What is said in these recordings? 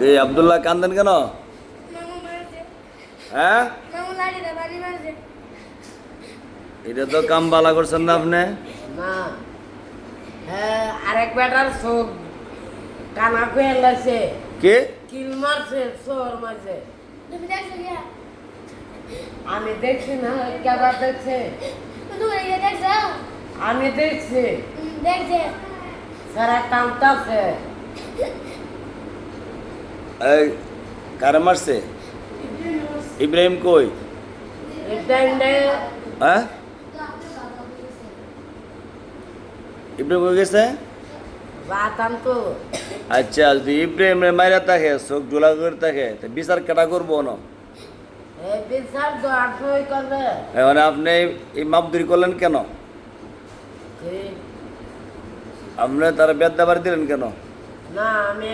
এই আবদুল্লাহ কান্দেন কেন? হ্যাঁ? এটা তো কাম বালা করছেন না আপনি? না হ্যাঁ আরেক বেটার চোখ। কানা খুয়ে লাগছে। কে? কিল মারছে চোর মারছে। আমি দেখছি না কেবা দেখছে। আমি দেখছি। হুম, দেখছে। সারা কামতাছে এই কারে মারছে? ইব্রাহিম কই? হ্যাঁ? ইব্রাহিম কই গেছে? আচ্ছা যদি ইব্রাহিম মাইরা থাকে চোখ ডোলা করে থাকে তো বিচার কেটা করব না এই বিচার তো আটই করবে। এখন আপনি এই মাপদুরি করলেন কেন? আপনি তারা বেদ্যা বাড়ি দিলেন কেন? না আমি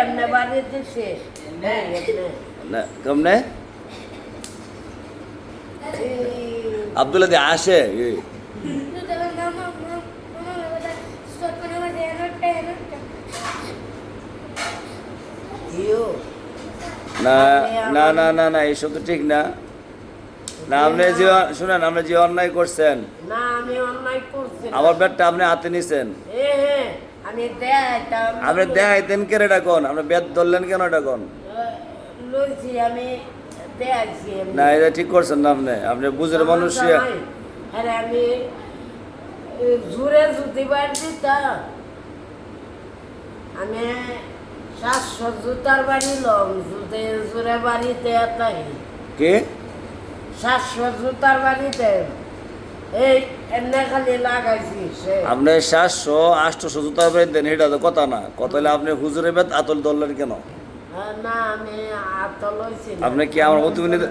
এমনি বাড়ি দিছি না কেমনে আবদুল্লাহ আসে না না না না না এইসব তো ঠিক না। না আপনি যে শুনেন আপনি যে অন্যায় করছেন। না আমি অন্যায় করছি আমার ব্যাটটা আপনি হাতে নিছেন। হ্যাঁ। আপনি দেখাইতেন কেন এটা কোন? আপনি বেদ ধরলেন কেন এটা কোন? আমি না এটা ঠিক করছেন না আপনি। আপনি বুঝের মানুষ আরে আমি জুড়ে জুতি বাড়ি দিতাম আমি সাতশো জুতার বাড়ি লম জুতে জুড়ে বাড়িতে তাই কে? সাতশো জুতার বাড়িতে আপনি সাতশো আটশো জুতা বেদ দেন এটা তো কথা না। কত হলে আপনি হুজুরের বেদ আতল ধরলেন কেন? হ্যাঁ। আপনি কি আমার কথা কথা।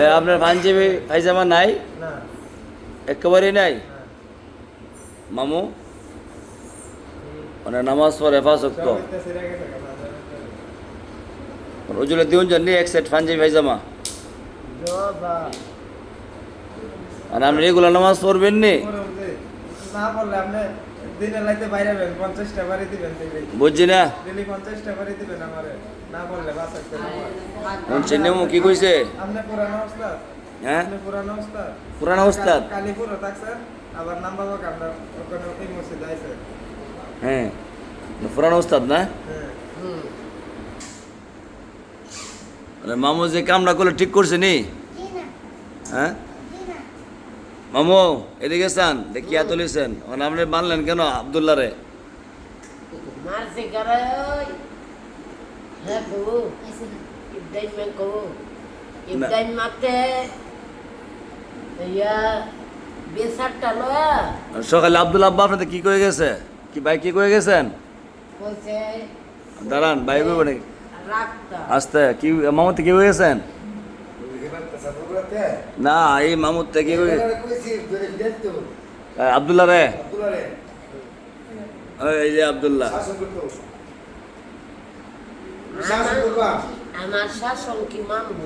এই আপনার পাঞ্জাবি পায়জামা নাই? না। একেবারেই নাই? না। মামু? মানে নামাজ পড়ে হেফাজত সেরে গেছে দিউন জন্য এক সেট পাঞ্জাবি পায়জামা। বাবা মানে আপনি রেগুলার নামাজ পড়বেন নি? পুরো যে না বললে আপনি দিনে লাইতে বাইরে বেন 50 টা বাড়ি দিবেন ডেলি বুঝছি না? ডেলি 50 টা বাড়ি দিবেন আমারে না বললে বাস একটা শুনছেন নেমু কি কইছে? আপনি পুরানো উস্তাদ হ্যাঁ? পুরানো পুরানো আবার নাম বাবা আমরা ওখানে ওই মসজিদ আইছে হ্যাঁ পুরানো উস্তাদ না? হ্যাঁ। মানে মামু যে কামটা করলে ঠিক করছে নি? হ্যাঁ? মামু এদিকে চান দেখিয়া তুলিছেন। মানে আপনি মানলেন কেন আবদুল্লাহ রে? মারছি করে ওই। বউ ইবদাইন মে কো ইবদাইন মাতে ইয়া বেসারটা লয়া সকালে আবদুল্লাহ আব্বা আপনাদের কি করে গেছে? কি ভাই কি করে গেছেন? দাঁড়ান ভাই কইব নাকি? আস্তে কি মামুতে কি হয়ে গেছেন? না এই থেকে কি করে আবদুল্লাহ রে। এই যে আবদুল্লাহ। আমার শাসন কি মানবো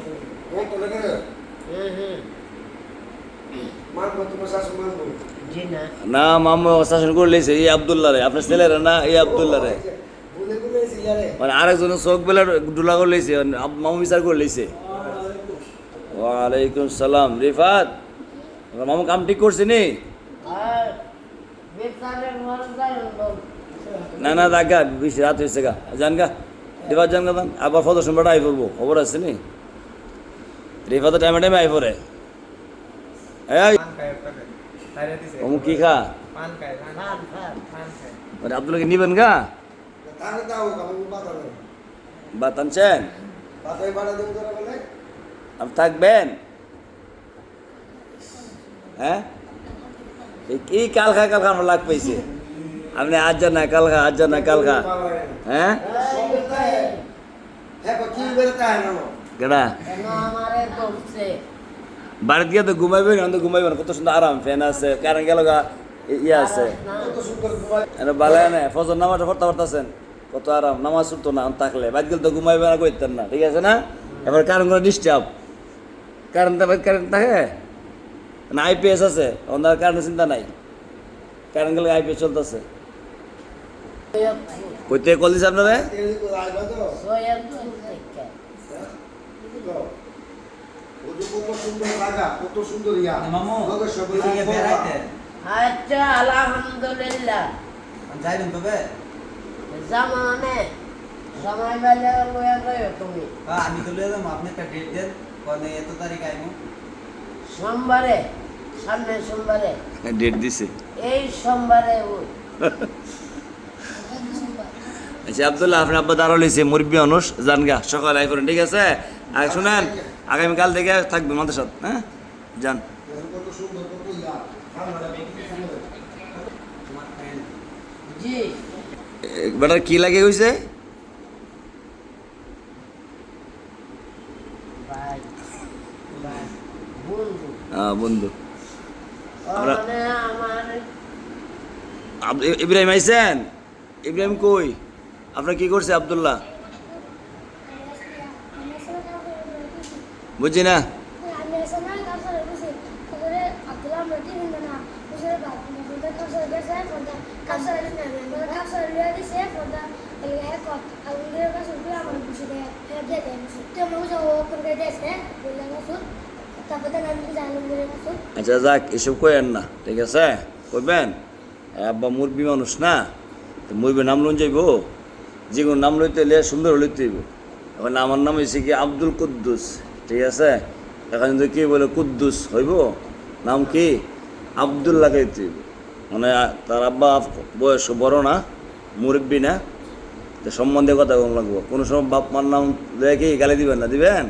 হ্যাঁ হ্যাঁ। জি না। না মামু শাসন করে এই আবদুল্লাহ রে আপনার ছেলেরা না এই আবদুল্লাহ রে মানে আরেকজনের চোখ বেলা ডুলা করে লেছে মামু বিচার করে ওয়ালাইকুম সালাম। রিফাত মামু কাম ঠিক করছে নি? না না দেখা বেশি রাত হয়েছে গা। জান গা রিফাত জান গা। আবার প্রদর্শন বাটা আই পড়ব। খবর আছে নি? রিফাতের টাইমে টাইমে আই পড়ে। এই। অমুক কি খা? মানে আব্দুল্লাহকে নিবেন গা? বা টানছেন আপনি থাকবেন? হ্যাঁ? কি কাল খা কাল খা আমার লাগ পাইছে। আপনি আজ না কাল খা আজ না কাল খা হ্যাঁ কেডা? বাড়িতে গিয়ে তো ঘুমাইবেন তো ঘুমাইবেন কত সুন্দর আরাম ফ্যান আছে। কারেন্ট গেল ইয়ে আছে। ভালো না ফজর নামাজটা পড়তে পারতেছেন? কত আরাম, নামাজ ছুটতো না থাকলে। বাদ গেলে তো ঘুমাইবে না করতেন না, ঠিক আছে না? এবার কারণ করে ডিস্টার্ব কারেন্ট কারেন্ট থাকে? না আইপিএস আছে। ওনার কারেন্টের চিন্তা নাই। কারেন্ট গেলে আইপিএস চলতেছে সৈয়দপুর কই থেকে কল দিছে আপনারা সৈয়দপুর থেকে কত সুন্দর কত সুন্দর ইয়া মামু আচ্ছা আলহামদুলিল্লাহ তবে জামানে সময় তুমি আমি তো আপনি একটা ডেট দেন এত তারিখ সোমবারে সামনে সোমবারে ডেট দিছে এই সোমবারে আচ্ছা আবদুল্লাহ আপনি আব্বা দাঁড়া লইছে মুরব্বী মানুষ। জানগা, সকাল সকালে আই করেন, ঠিক আছে? আর শুনেন আগামীকাল থেকে থাকবে আমাদের সাথে হ্যাঁ? যান। বেটার কি লাগে হয়েছে বন্ধু। ইব্রাহিম আইছেন? ইব্রাহিম কই? আপনার কি করছে আবদুল্লাহ বুঝছি না আমি এসে না কাজ করে গেছি তারপরে আব্দুল্লাহ মতি হিন্দু না বুঝে না আচ্ছা যাক, এসব কইেন না, ঠিক আছে? কইবেন? আব্বা মুরবি মানুষ না? তো মুরবি নাম লন যাইব? যে কোনো নাম লইতে সুন্দর লইতে হইব। এখন আমার নাম হয়েছে কি আব্দুল কুদ্দুস। ঠিক আছে? এখন যদি কি বলে, কুদ্দুস হইব? নাম কি? আবদুল্লাহ হইব। মানে তার আব্বা বয়স বড় না, মুরব্বী না সম্বন্ধে কথা কম লাগবো। কোনো সময় বাপ মার নাম কি গালি দিবেন না, দিবেন?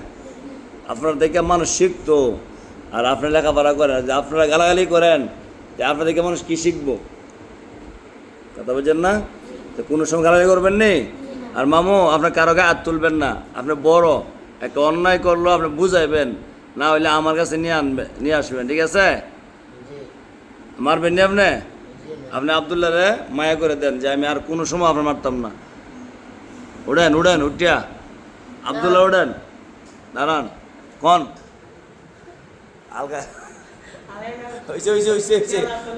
আপনার দেখে মানুষ শিখতো, আর আপনি লেখাপড়া করেন, যে আপনারা গালাগালি করেন যে আপনার দেখে মানুষ কি শিখব? কথা বলছেন না? তো কোনো সময় গালাগালি করবেন নি? আর মামু, আপনার কারও গায়ে হাত তুলবেন না, আপনি বড়। একটা অন্যায় করল আপনি বুঝাইবেন, না হইলে আমার কাছে নিয়ে আনবে, নিয়ে আসবেন, ঠিক আছে? মারবেন নি আপনি? আপনি আবদুল্লাহ রে মায়া করে দেন, যে আমি আর কোনো সময় আপনার মারতাম না। উড়েন উড়েন উঠিয়া। আবদুল্লাহ উড়েন দাঁড়ান। কন?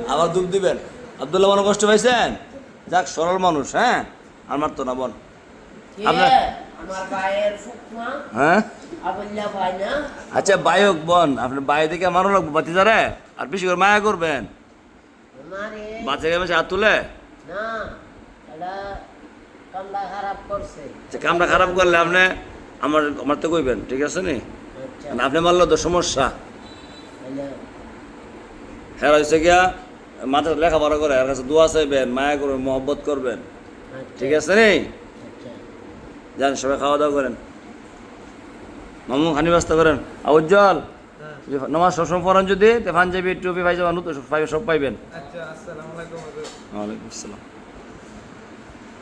আবার দুধ দিবেন। আবদুল্লাহ মনে কষ্ট পাইছেন? যাক, সরল মানুষ হ্যাঁ? আর মারতো না, বোন। আপনার- হ্যাঁ? আচ্ছা বায়ক বোন আপনি বাই থেকে মারো লাগবো বাতি যারে আর বেশি করে মায়া করবেন। বাচ্চা গেছে হাত তুলে? কামটা খারাপ আচ্ছা খারাপ করলে আপনি আমার আমার তো কইবেন ঠিক আছে নি? আচ্ছা। মানে আপনি মারলে তো সমস্যা। হ্যাঁ হয়েছে গিয়া মাথা লেখাপড়া করে এর কাছে দোয়া চাইবেন মায়া করবেন মহব্বত করবেন। ঠিক আছে নি? আচ্ছা যান সবাই খাওয়া দাওয়া করেন। মামু খানি ব্যস্ত করেন। আর উজ্জ্বল নমাজ সবসময় পড়ান যদি তো পাঞ্জাবি টুপি পাইজাবা নতুন সব পাইবেন। আচ্ছা আসসালামু আলাইকুম ওয়ালাইকুম আসসালাম।